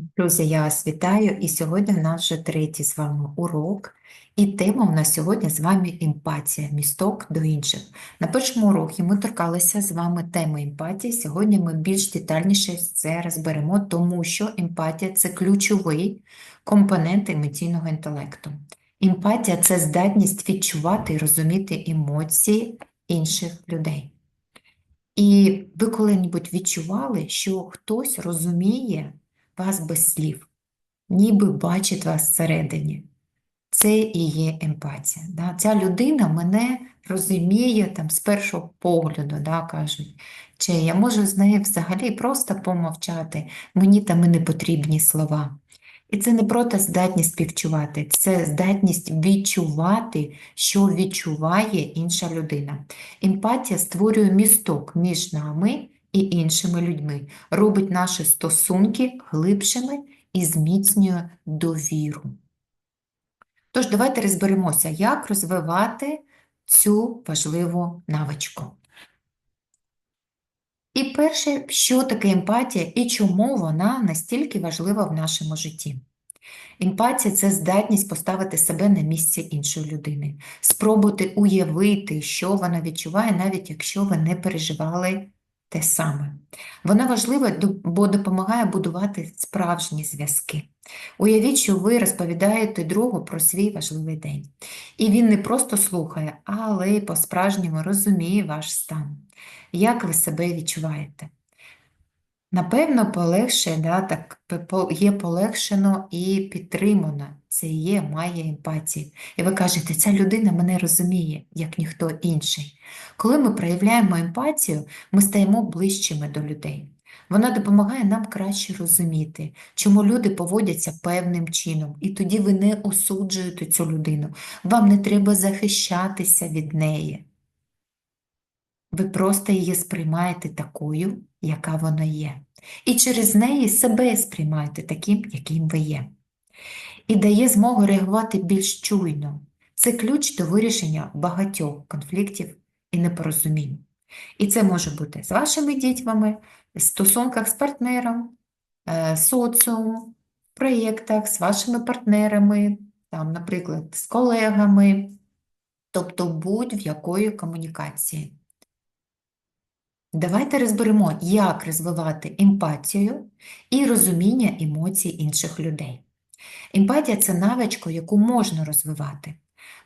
Друзі, я вас вітаю, і сьогодні в нас вже третій з вами урок, і тема у нас сьогодні з вами емпатія, місток до інших. На першому уроці ми торкалися з вами теми емпатії. Сьогодні ми більш детальніше це розберемо, тому що емпатія це ключовий компонент емоційного інтелекту. Емпатія це здатність відчувати і розуміти емоції інших людей. І ви коли-небудь відчували, що хтось розуміє вас без слів, ніби бачить вас всередині. Це і є емпатія. Да? Ця людина мене розуміє там, з першого погляду, да, кажуть. Чи я можу з нею взагалі просто помовчати, мені там і не потрібні слова. І це не просто здатність співчувати, це здатність відчувати, що відчуває інша людина. Емпатія створює місток між нами і іншими людьми, робить наші стосунки глибшими і зміцнює довіру. Тож, давайте розберемося, як розвивати цю важливу навичку. І перше, що таке емпатія і чому вона настільки важлива в нашому житті. Емпатія це здатність поставити себе на місце іншої людини, спробувати уявити, що вона відчуває, навіть якщо ви не переживали те саме. Вона важлива, бо допомагає будувати справжні зв'язки. Уявіть, що ви розповідаєте другу про свій важливий день. І він не просто слухає, але й по-справжньому розуміє ваш стан. Як ви себе відчуваєте? Напевно, полегше, да, так, є полегшено і підтримано. Це є, має емпатію. І ви кажете, ця людина мене розуміє, як ніхто інший. Коли ми проявляємо емпатію, ми стаємо ближчими до людей. Вона допомагає нам краще розуміти, чому люди поводяться певним чином, і тоді ви не осуджуєте цю людину. Вам не треба захищатися від неї. Ви просто її сприймаєте такою, яка вона є. І через неї себе сприймаєте таким, яким ви є. І дає змогу реагувати більш чуйно. Це ключ до вирішення багатьох конфліктів і непорозумінь. І це може бути з вашими дітьми, в стосунках з партнером, е, соціумом, в проєктах, з вашими партнерами, там, наприклад, з колегами, тобто будь-в якої комунікації. Давайте розберемо, як розвивати емпатію і розуміння емоцій інших людей. Емпатія це навичка, яку можна розвивати.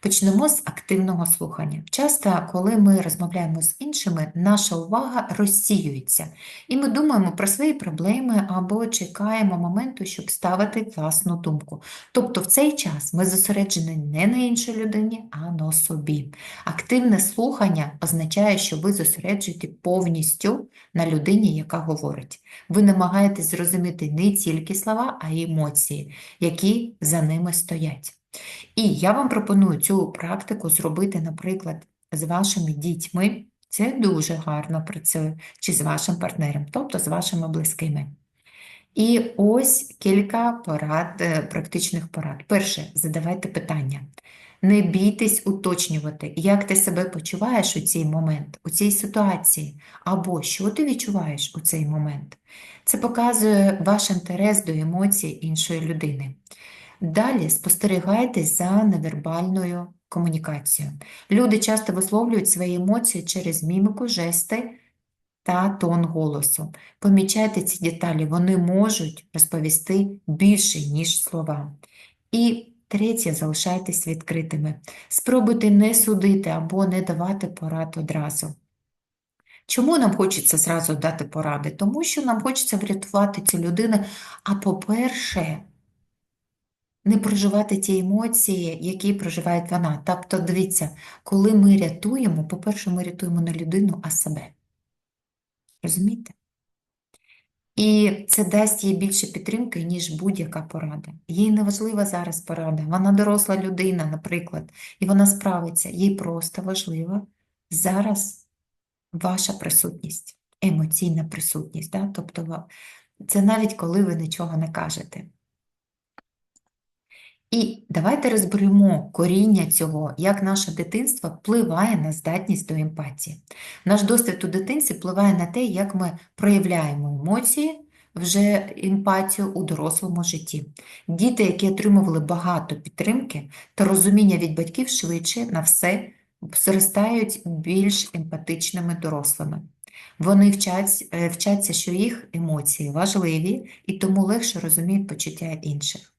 Почнемо з активного слухання. Часто, коли ми розмовляємо з іншими, наша увага розсіюється, і ми думаємо про свої проблеми або чекаємо моменту, щоб ставити власну думку. Тобто в цей час ми зосереджені не на іншій людині, а на собі. Активне слухання означає, що ви зосереджуєте повністю на людині, яка говорить. Ви намагаєтесь зрозуміти не тільки слова, а й емоції, які за ними стоять. І я вам пропоную цю практику зробити, наприклад, з вашими дітьми. Це дуже гарно працює, чи з вашим партнером, тобто з вашими близькими. І ось кілька порад, е, практичних порад. Перше, задавайте питання. Не бійтесь уточнювати, як ти себе почуваєш у цей момент, у цій ситуації, або що ти відчуваєш у цей момент. Це показує ваш інтерес до емоцій іншої людини. Далі спостерігайте за невербальною комунікацією. Люди часто висловлюють свої емоції через міміку, жести та тон голосу. Помічайте ці деталі, вони можуть розповісти більше, ніж слова. І третє, залишайтесь відкритими. Спробуйте не судити або не давати порад одразу. Чому нам хочеться зразу дати поради? Тому що нам хочеться врятувати цю людину. А по-перше, не проживати ті емоції, які проживає вона. Тобто, дивіться, коли ми рятуємо, по-перше, ми рятуємо не людину, а себе. Розумієте? І це дасть їй більше підтримки, ніж будь-яка порада. Їй не важлива зараз порада. Вона доросла людина, наприклад, і вона справиться. Їй просто важлива зараз ваша присутність, емоційна присутність. Да? Тобто, це навіть коли ви нічого не кажете. І давайте розберемо коріння цього, як наше дитинство впливає на здатність до емпатії. Наш досвід у дитинстві впливає на те, як ми проявляємо емоції, вже емпатію у дорослому житті. Діти, які отримували багато підтримки та розуміння від батьків швидше на все зростають більш емпатичними дорослими. Вони вчать, е, вчаться, що їх емоції важливі і тому легше розуміють почуття інших.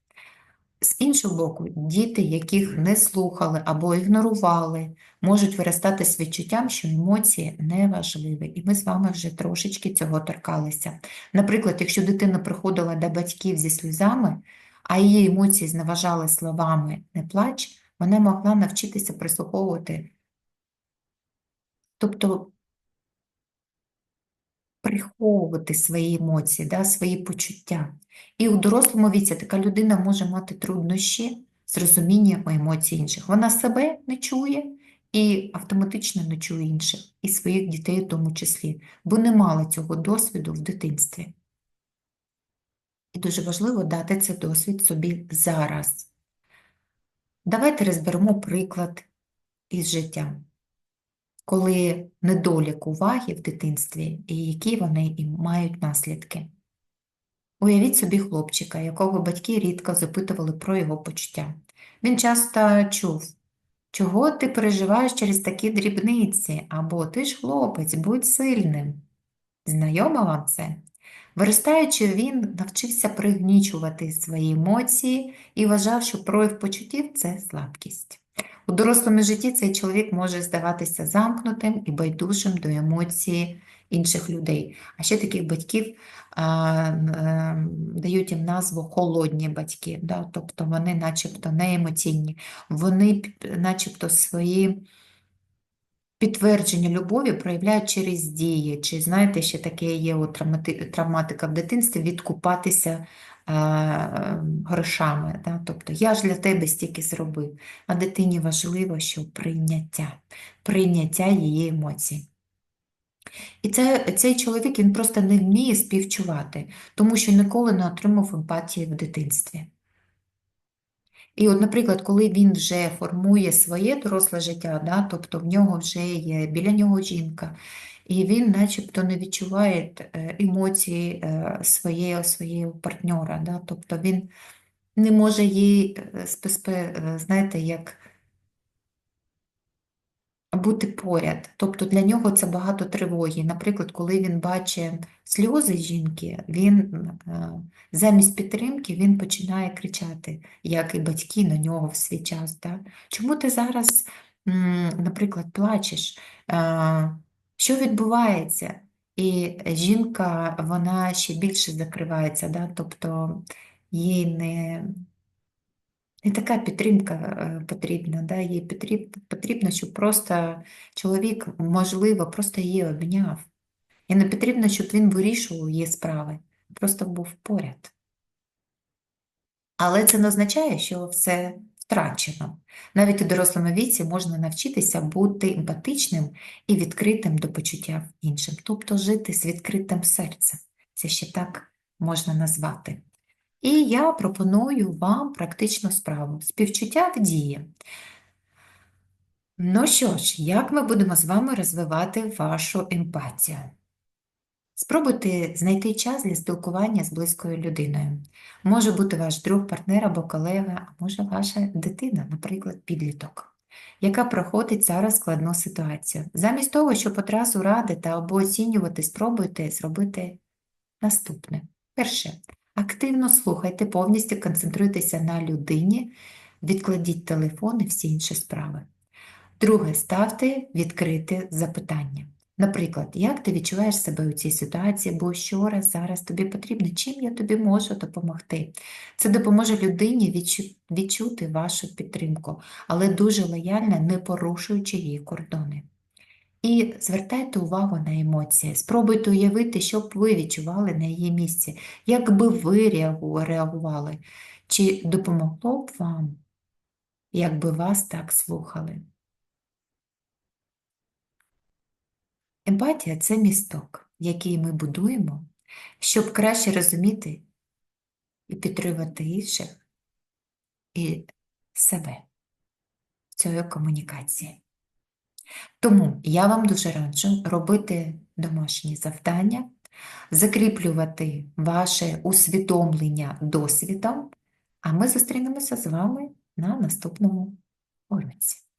З іншого боку, діти, яких не слухали або ігнорували, можуть виростати з відчуттям, що емоції не важливі. І ми з вами вже трошечки цього торкалися. Наприклад, якщо дитина приходила до батьків зі сльозами, а її емоції зневажали словами не плач, вона могла навчитися прислуховувати, тобто приховувати свої емоції, да, свої почуття. І у дорослому віці така людина може мати труднощі з розумінням емоцій інших. Вона себе не чує і автоматично не чує інших, і своїх дітей в тому числі, бо не мала цього досвіду в дитинстві. І дуже важливо дати цей досвід собі зараз. Давайте розберемо приклад із життя, коли недолік уваги в дитинстві і які вони і мають наслідки. Уявіть собі хлопчика, якого батьки рідко запитували про його почуття. Він часто чув, чого ти переживаєш через такі дрібниці, або ти ж хлопець, будь сильним. Знайомо вам це? Виростаючи, він навчився пригнічувати свої емоції і вважав, що прояв почуттів це слабкість. У дорослому житті цей чоловік може здаватися замкнутим і байдужим до емоцій інших людей. А ще таких батьків а, а, дають їм назву холодні батьки, да? тобто вони начебто не емоційні, вони начебто свої підтвердження любові проявляють через дії, чи знаєте, ще таке є травмати- травматика в дитинстві відкупатися е, грошами. Да? Тобто я ж для тебе стільки зробив, а дитині важливо, що прийняття, прийняття її емоцій. І це, цей чоловік він просто не вміє співчувати, тому що ніколи не отримав емпатії в дитинстві. І от, наприклад, коли він вже формує своє доросле життя, да, тобто в нього вже є біля нього жінка, і він начебто не відчуває е, емоції е, своєї, своєї партнера, да, тобто він не може їй, е, знаєте, як бути поряд. Тобто для нього це багато тривоги. Наприклад, коли він бачить сльози жінки, він е, замість підтримки він починає кричати, як і батьки на нього в свій час. Да? Чому ти зараз, наприклад, плачеш? Е, Що відбувається? І жінка, вона ще більше закривається, да? Тобто їй не, не така підтримка е, потрібна, да? Їй потрібно, щоб просто чоловік, можливо, просто її обняв. І не потрібно, щоб він вирішував її справи, просто був поряд. Але це не означає, що все втрачено. Навіть у дорослому віці можна навчитися бути емпатичним і відкритим до почуття іншим, тобто жити з відкритим серцем. Це ще так можна назвати. І я пропоную вам практичну справу співчуття в дії. Ну що ж, як ми будемо з вами розвивати вашу емпатію? Спробуйте знайти час для спілкування з близькою людиною. Може бути ваш друг, партнер або колега, а може ваша дитина, наприклад, підліток, яка проходить зараз складну ситуацію. Замість того, щоб одразу радити або оцінювати, спробуйте зробити наступне. Перше, активно слухайте, повністю концентруйтеся на людині, відкладіть телефон і всі інші справи. Друге, ставте відкрите запитання. Наприклад, як ти відчуваєш себе у цій ситуації, бо що раз зараз тобі потрібно, чим я тобі можу допомогти? Це допоможе людині відчу- відчути вашу підтримку, але дуже лояльно, не порушуючи її кордони. І звертайте увагу на емоції. Спробуйте уявити, що б ви відчували на її місці, як би ви реагували, чи допомогло б вам, якби вас так слухали. Емпатія це місток, який ми будуємо, щоб краще розуміти і підтримувати інших і себе в комунікації. Тому я вам дуже раджу робити домашні завдання, закріплювати ваше усвідомлення досвідом, а ми зустрінемося з вами на наступному уроці.